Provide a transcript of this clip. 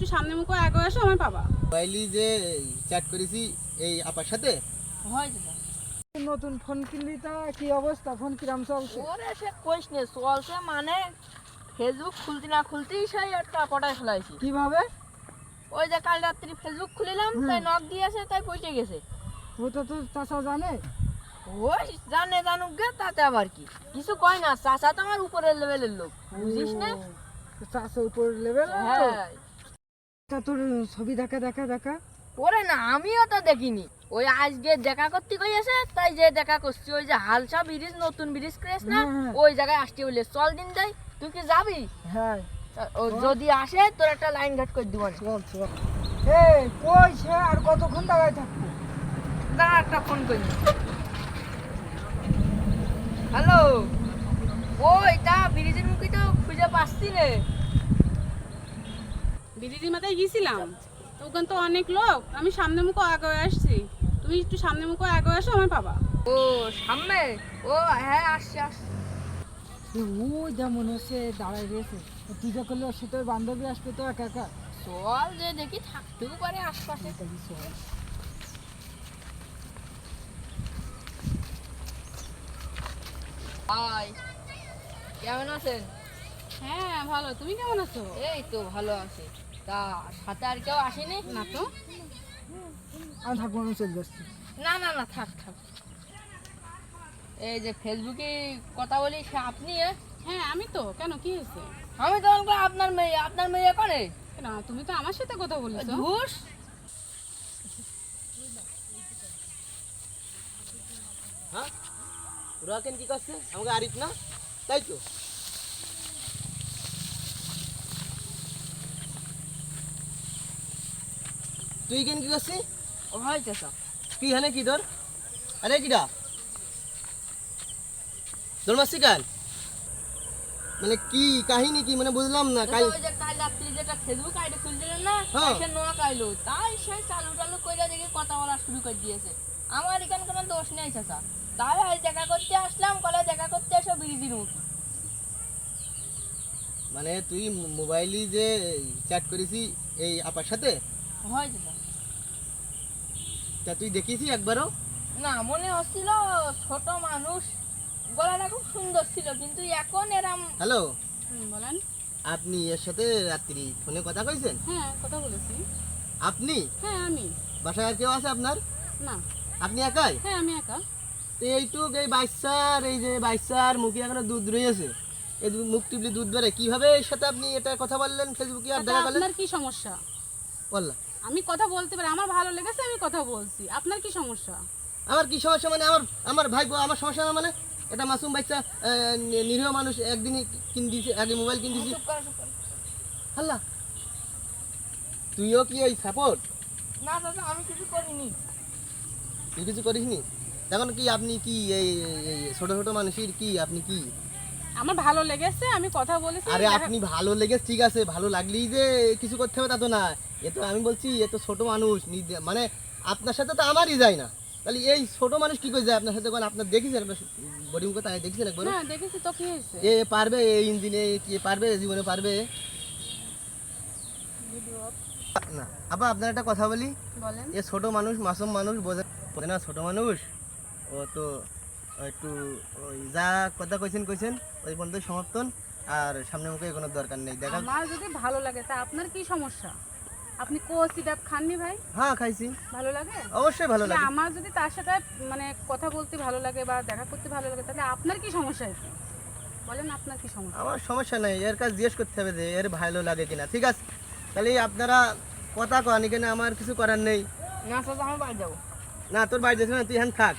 একটু সামনে মুখে আগে আসো আমার পাবা মোবাইলে যে চ্যাট করেছি এই আপার সাথে হয় দাদা নতুন ফোন কিনলি তা কি অবস্থা? ফোন কিরাম চলছে? ওরে সে কইস নে চলছে মানে ফেসবুক খুলতে না খুলতেই সেই একটা পটায় ফেলাইছি। কীভাবে? ওই যে কাল রাত্রি ফেসবুক খুলিলাম তাই নক দিয়েছে তাই পৌঁছে গেছে। ওটা তো চাষা জানে? ওই জানে জানুক গে তাতে আবার কি? কিছু কয় না চাচা তো আমার উপরের লেভেলের লোক বুঝিস না? চাষা উপর লেভেল হ্যাঁ। তা তোর ছবি দেখা দেখা দেখা। ওরে না আমিও তো দেখিনি। ওই আজকে দেখা করতে গিয়েছে তাই যে দেখা করছি ওই যে হালসা ব্রিজ নতুন ব্রিজ করেছ না? হ্যাঁ, হ্যাঁ। ওই জায়গায় আসতে বলে চল দিন যাই তুই কি যাবি? হ্যাঁ। যদি আসে তোর একটা লাইন ঘাট করে দিব। চল চল। এই কই সে? আর কতক্ষণ দাঁড়ায় থাকব? দাঁড়া একটা ফোন করি। হ্যালো ওই তা ব্রিজের মুখে তো খুঁজে পাচ্ছি রে। দিদি মাথায় গেছিলাম তো ওখানে তো অনেক লোক। আমি সামনে মুখে আগে আসছি। তুমি একটু সামনে মুখে আগে আসো আমার বাবা ও সামনে? ও হ্যাঁ আসছে আসছে। ও যা মনে হচ্ছে দাঁড়ায় রয়েছে। তুই করলে সে তোর বান্ধবী আসবে তো একা একা। চল যে দেখি থাকতেও পারে আশপাশে। চল। হাই কেমন আছেন? হ্যাঁ ভালো। তুমি কেমন আছো? এই তো ভালো আছি। তা সাথে আর কেউ আসেনি? না তো। আমি থাকব আমি চলে যাচ্ছি। না না না থাক থাক। এই যে ফেসবুকে কথা বলি সে আপনি হ্যাঁ আমি তো। কেন কি হয়েছে? আমি তখন আপনার মেয়ে আপনার মেয়ে করে? কেন তুমি তো আমার সাথে কথা বলেছ। ঘুষ হ্যাঁ? ওরা কেন কি করছে? আমাকে আরিফ না? তাই তো? তুই কেন কি করছিস? ও হয় চাচা। কি হানে কি তোর? আরে কিডা? তোর মাসি কাল? মানে কি কাহিনী কি? মানে বুঝলাম না কাল যে কাল যেটা ফেসবুক আইডি খুলছিলেন না? হ্যাঁ। সে নোয়া কাইলো। তাই সে চালু টালু কইরা দেখি কথা বলা শুরু করে দিয়েছে। আমার এখানে কোনো দোষ নেই চাচা। তাই আজ দেখা করতে আসলাম কলে দেখা করতে এসো মুখ মানে তুই মোবাইলে যে চ্যাট করেছি এই আপার সাথে? হয় তা তুই দেখিস একবারও? না মনে হচ্ছিল ছোট মানুষ। গলাটা খুব সুন্দর ছিল কিন্তু এখন এরম হ্যালো? বলেন। আপনি এর সাথে রাত্রি ফোনে কথা কইছেন? হ্যাঁ কথা বলেছি। আপনি? হ্যাঁ আমি। বাসায় আর কেউ আছে আপনার? না। আপনি একাই? হ্যাঁ আমি একা। এইটুক এই বাচ্চার এই যে বাচ্চার মুখে এখনও দুধ রয়েছে। এই মুখ টিপলি দুধ বেড়ে কীভাবে এর সাথে আপনি এটা কথা বললেন ফেসবুকে আর দেখা করলেন? আপনার কি সমস্যা? বললাম আমি কথা বলতে পারি আমার ভালো লেগেছে আমি কথা বলছি। আপনার কি সমস্যা? আমার কি সমস্যা মানে আমার আমার ভাই আমার সমস্যা না মানে? এটা মাসুম বাচ্চা নিরীহ মানুষ একদিনই কিন দিয়েছে আগে মোবাইল কিন দিয়েছি চুপ তুইও কি ওই সাপোর্ট না দাদা আমি কিছু করিনি। তুই কিছু করিসনি? এখন কি আপনি কি এই ছোট ছোট মানুষের কি আপনি কি? আমার ভালো লেগেছে আমি কথা বলেছি আরে আপনি ভালো লেগেছে ঠিক আছে ভালো লাগলেই যে কিছু করতে হবে তা তো না। এ তো আমি বলছি এ তো ছোট মানুষ মানে আপনার সাথে তো আমারই যায় না। তাহলে এই ছোট মানুষ কি করে যায় আপনার সাথে? কোন আপনার দেখেছেন বডি তাই দেখেছেন একবার? দেখেছি তো কি হয়েছে? এ পারবে এই ইঞ্জিনে কি পারবে জীবনে পারবে? না আবার আপনার একটা কথা বলি। বলেন। এ ছোট মানুষ মাসুম মানুষ বোঝে না ছোট মানুষ? ও তো একটু ওই যা কথা কইছেন কইছেন ওই পর্যন্ত সমাপ্তন। আর সামনে মুখে কোনো দরকার নেই দেখা আমার যদি ভালো লাগে তা আপনার কি সমস্যা? আপনি কোসি ডাব খাননি ভাই? হ্যাঁ খাইছি। ভালো লাগে? অবশ্যই ভালো লাগে। আমার যদি তার সাথে মানে কথা বলতে ভালো লাগে বা দেখা করতে ভালো লাগে তাহলে আপনার কি সমস্যা এতে বলেন আপনার কি সমস্যা? আমার সমস্যা নাই এর কাছে জিজ্ঞেস করতে হবে যে এর ভালো লাগে কিনা ঠিক আছে? তাহলে আপনারা কথা কন এখানে আমার কিছু করার নেই। না চাচা আমি বাড়ি যাব। না তোর বাড়ি যাচ্ছে না তুই এখানে থাক।